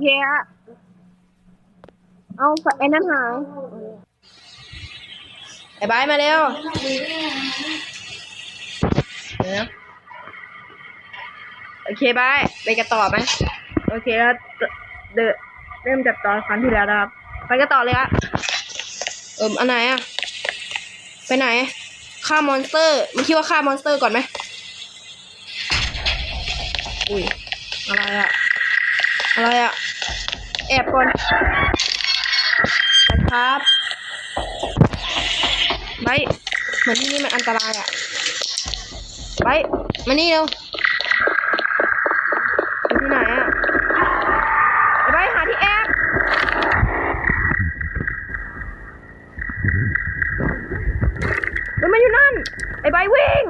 เคฮะเอาไอ้นั่นหายไอ้บายมาเร็วเดี๋ยวนะโอเคบายไปกันต่อไหมโอเคแล้วเดอะเริ่มจากตอนครั้งที่แล้วนะครับ ไปกันต่อเลยอะเอิมอันไหนอะไปไหนฆ่ามอนสเตอร์มึงคิดว่าฆ่ามอนสเตอร์ก่อนไหมอุ้ยอะไรอะ อะไรอะแอบก่อนไปครับไบร์ทเหมือนที่นี่มันอันตรายอะไบร์ทมานี่เร็วอยู่ที่ไหนอะไอ้ไบร์ทหาที่แอบมันมาอยู่นั่น ไอ้ไบวิ่ง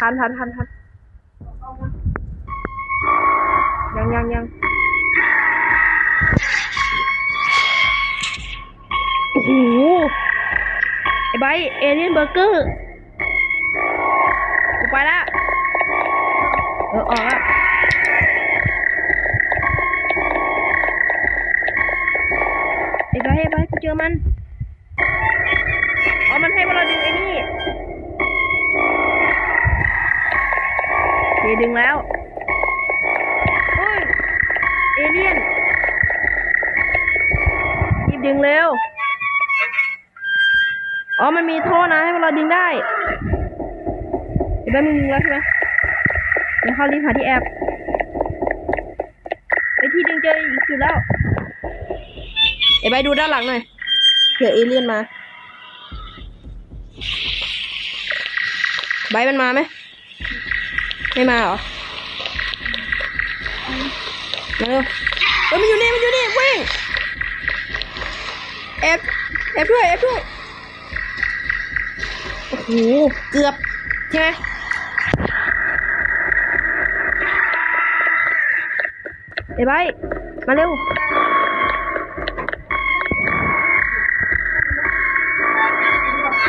ทันทันทันทันยังยังยังโอ้โหไอ้ใบเอเลียนเบอร์เกอร์กูไปละเออออกละไอ้ใบไอ้ใบกูเจอมันอ๋อมันให้พวกเราดึงไอ้นี่ ดึงแล้วโอ้ยเอเลียนรีบดึงเร็ว อ๋อ มันมีท่อนะ ให้เราดึงได้เดี๋ยวแป๊บนึงดึงแล้วใช่ไหมเดี๋ยวเขารีบหาที่แอบไปที่ดึงเจออีกจุดแล้ว เดี๋ยวไปดูด้านหลังหน่อยเผื่อเอเลี่ยนมา ใบมันมาไหม ไม่มาเหรอมาเร็วเฮ้ยมันอยู่นี่มันอยู่นี่วิ่งแอบแอบด้วยแอบด้วยโอ้โหเกือบใช่ไหมไอ้ใบมาเร็ว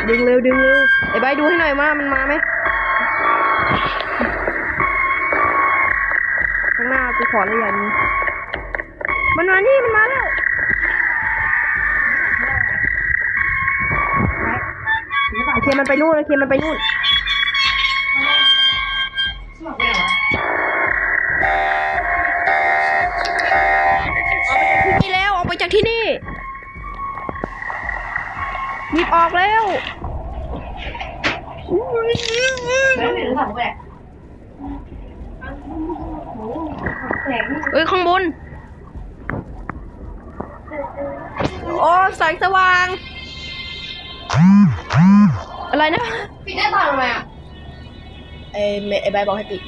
ดึงเร็วดึงเร็วไอ้ใบดูให้หน่อยว่ามันมาไหม ขอเลยอย่างนี้ มันมานี่ มันมาแล้วเคมันไปนู่นเคมันไปนู่นที่นี่แล้ว ออกไปจากที่นี่หยิบออกแล้ว เอ้ยข้างบน โอ้แสงสว่าง อะไรนะ ปิดหน้าต่างทำไมอะไอ้เมไอ้ใบบอกให้ปิด